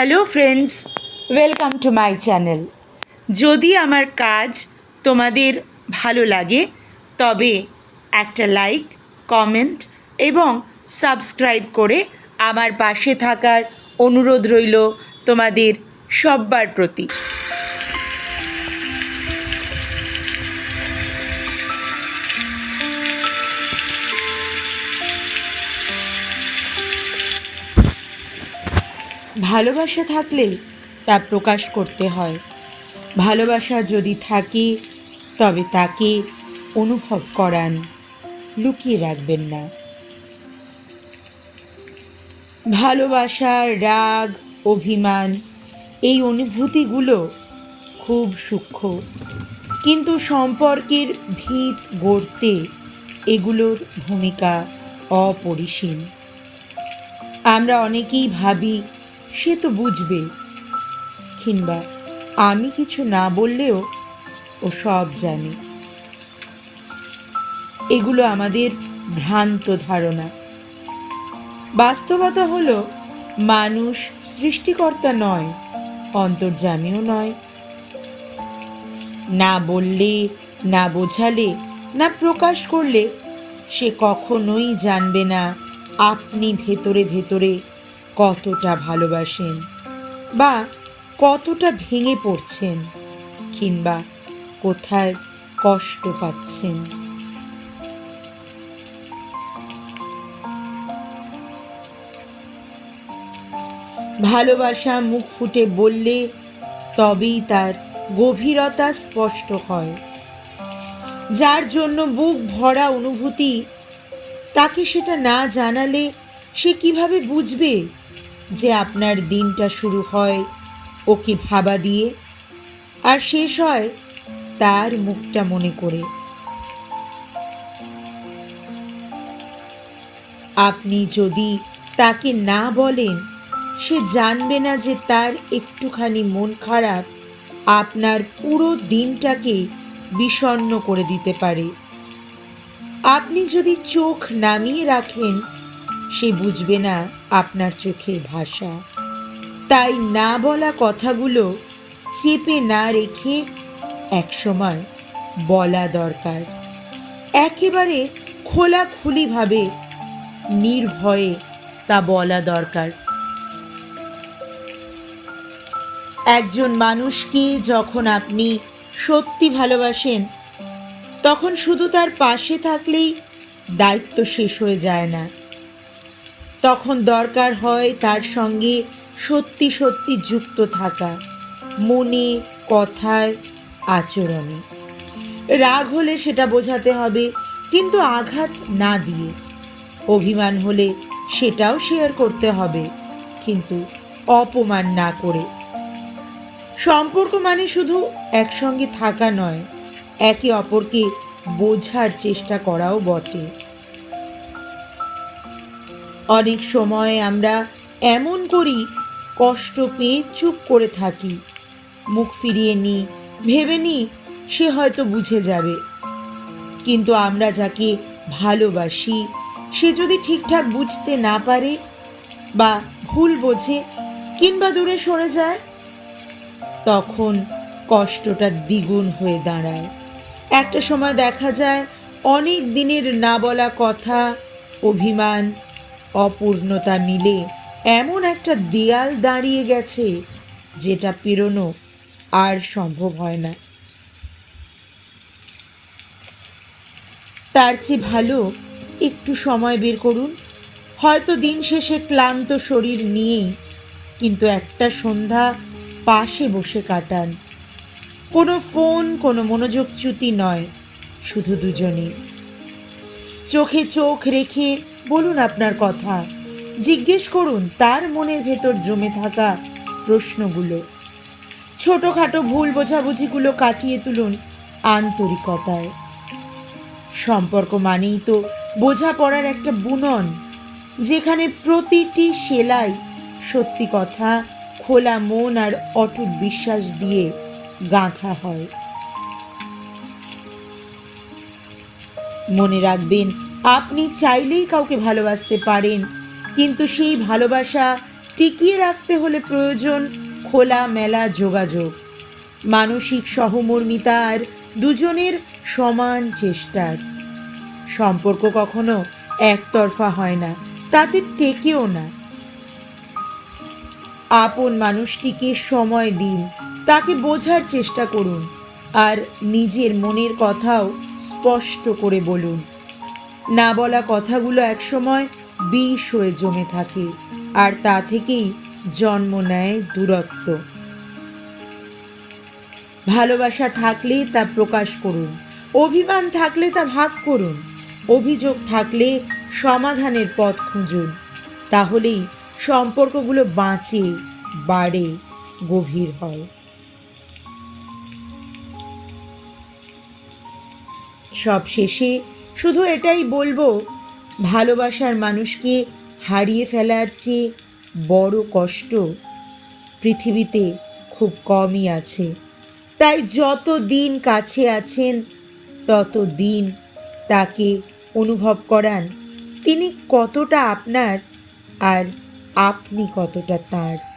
Hello friends welcome to my channel যদি আমার কাজ তোমাদের ভালো লাগে, তবে একটা লাইক কমেন্ট এবং সাবস্ক্রাইব করে আমার পাশে থাকার অনুরোধ রইল তোমাদের সব্বার প্রতি। ভালোবাসা থাকলে তা প্রকাশ করতে হয়। ভালোবাসা যদি থাকে, তবে তাকে অনুভব করান, লুকিয়ে রাখবেন না। ভালোবাসা, রাগ, অভিমান, এই অনুভূতিগুলো খুব সূক্ষ্ম। কিন্তু সম্পর্কের ভিত গড়তে এগুলোর ভূমিকা অপরিসীম। আমরা অনেকেই ভাবি সে তো বুঝবে কিংবা আমি কিছু না বললেও ও সব জানে। এগুলো আমাদের ভ্রান্ত ধারণা। বাস্তবতা হলো, মানুষ সৃষ্টিকর্তা নয় অন্তর্জামীও নয়। না বললে, না বোঝালে, না প্রকাশ করলে সে কখনোই জানবে না, আপনি ভেতরে ভেতরে কতটা ভালোবাসেন বা কতটা ভেঙে পড়ছেন কিংবা কোথায় কষ্ট পাচ্ছেন। ভালোবাসা মুখ ফুটে বললে তবেই তার গভীরতা স্পষ্ট হয়। যার জন্য বুক ভরা অনুভূতি, তাকে সেটা না জানালে সে কীভাবে বুঝবে? যে আপনার দিনটা শুরু হয় ওকে ভাবা দিয়ে? আর শেষ হয় তার মুখটা মনে করে। আপনি যদি তাকে না বলেন, সে জানবে না যে তার একটুখানি মন খারাপ আপনার পুরো দিনটাকে বিষণ্ণ করে দিতে পারে। আপনি যদি চোখ নামিয়ে রাখেন সে বুঝবে না আপনার চোখের ভাষা। তাই না বলা কথাগুলো চেপে না রেখে একসময় বলা দরকার। একেবারে খোলাখুলিভাবে নির্ভয়ে তা বলা দরকার। একজন মানুষকে যখন আপনি সত্যি ভালোবাসেন, তখন শুধু তার পাশে থাকলেই দায়িত্ব শেষ হয়ে যায় না। তখন দরকার হয় তার সঙ্গে সত্যি সত্যি যুক্ত থাকা, মনে, কথায়, আচরণে। রাগ হলে সেটা বোঝাতে হবে, কিন্তু আঘাত না দিয়ে। অভিমান হলে সেটাও শেয়ার করতে হবে, কিন্তু অপমান না করে। সম্পর্ক মানে শুধু একসঙ্গে থাকা নয়, একে অপরকে বোঝার চেষ্টা করাও বটে। অনেক সময় আমরা এমন করি, কষ্ট পেয়ে চুপ করে থাকি। মুখ ফিরিয়ে নিই ভেবে নিই সে হয়তো বুঝে যাবে। কিন্তু আমরা যাকে ভালোবাসি, সে যদি ঠিকঠাক বুঝতে না পারে বা ভুল বোঝে কিংবা দূরে সরে যায়, তখন কষ্টটা দ্বিগুণ হয়ে দাঁড়ায়। একটা সময় দেখা যায়, অনেক দিনের না বলা কথা, অভিমান অপূর্ণতা মিলে এমন একটা দেয়াল দাঁড়িয়ে গেছে যেটা পেরোনো আর সম্ভব হয় না। তার চেয়ে ভালো একটু সময় বের করুন। হয়তো দিন শেষে ক্লান্ত শরীর নিয়েই কিন্তু একটা সন্ধ্যা পাশে বসে কাটান। কোনো ফোন, কোনো মনোযোগচ্যুতি নয়, শুধু দুজনে চোখে চোখ রেখে বলুন আপনার কথা। জিজ্ঞেস করুন, তার মনের ভেতর জমে থাকা প্রশ্নগুলো। ছোটোখাটো ভুল বোঝাবুঝিগুলো কাটিয়ে তুলুন আন্তরিকতায়। সম্পর্ক মানেই তো বোঝাপড়ার একটা বুনন, যেখানে প্রতিটি সেলাই সত্যি কথা, খোলা মন আর অটুট বিশ্বাস দিয়ে গাঁথা হয়। মনে রাখবেন আপনি চাইলেই কাউকে ভালোবাসতে পারেন, কিন্তু সেই ভালোবাসা টিকিয়ে রাখতে হলে প্রয়োজন খোলা মেলা যোগাযোগ। মানসিক সহমর্মিতা আর দুজনের সমান চেষ্টার। সম্পর্ক কখনো একতরফা হয় না, তাতে টেকেও না। আপন মানুষটিকে সময় দিন, তাকে বোঝার চেষ্টা করুন, আর নিজের মনের কথাও স্পষ্ট করে বলুন। না বলা কথাগুলো একসময় বিষ হয়ে জমে থাকে, আর তা থেকেই জন্ম নেয় দূরত্ব। ভালোবাসা থাকলে তা প্রকাশ করুন, অভিমান থাকলে তা ভাগ করুন, অভিযোগ থাকলে সমাধানের পথ খুঁজুন, তাহলেই সম্পর্কগুলো বাঁচে, বাড়ে, গভীর হয়। সব শেষে শুধু এটাই বলব, ভালোবাসার মানুষকে হারিয়ে ফেলার চেয়ে বড় কষ্ট পৃথিবীতে খুব কমই আছে। তাই যত দিন কাছে আছেন, তত দিন তাকে অনুভব করান। তিনি কতটা আপনার আর আপনি কতটা তার।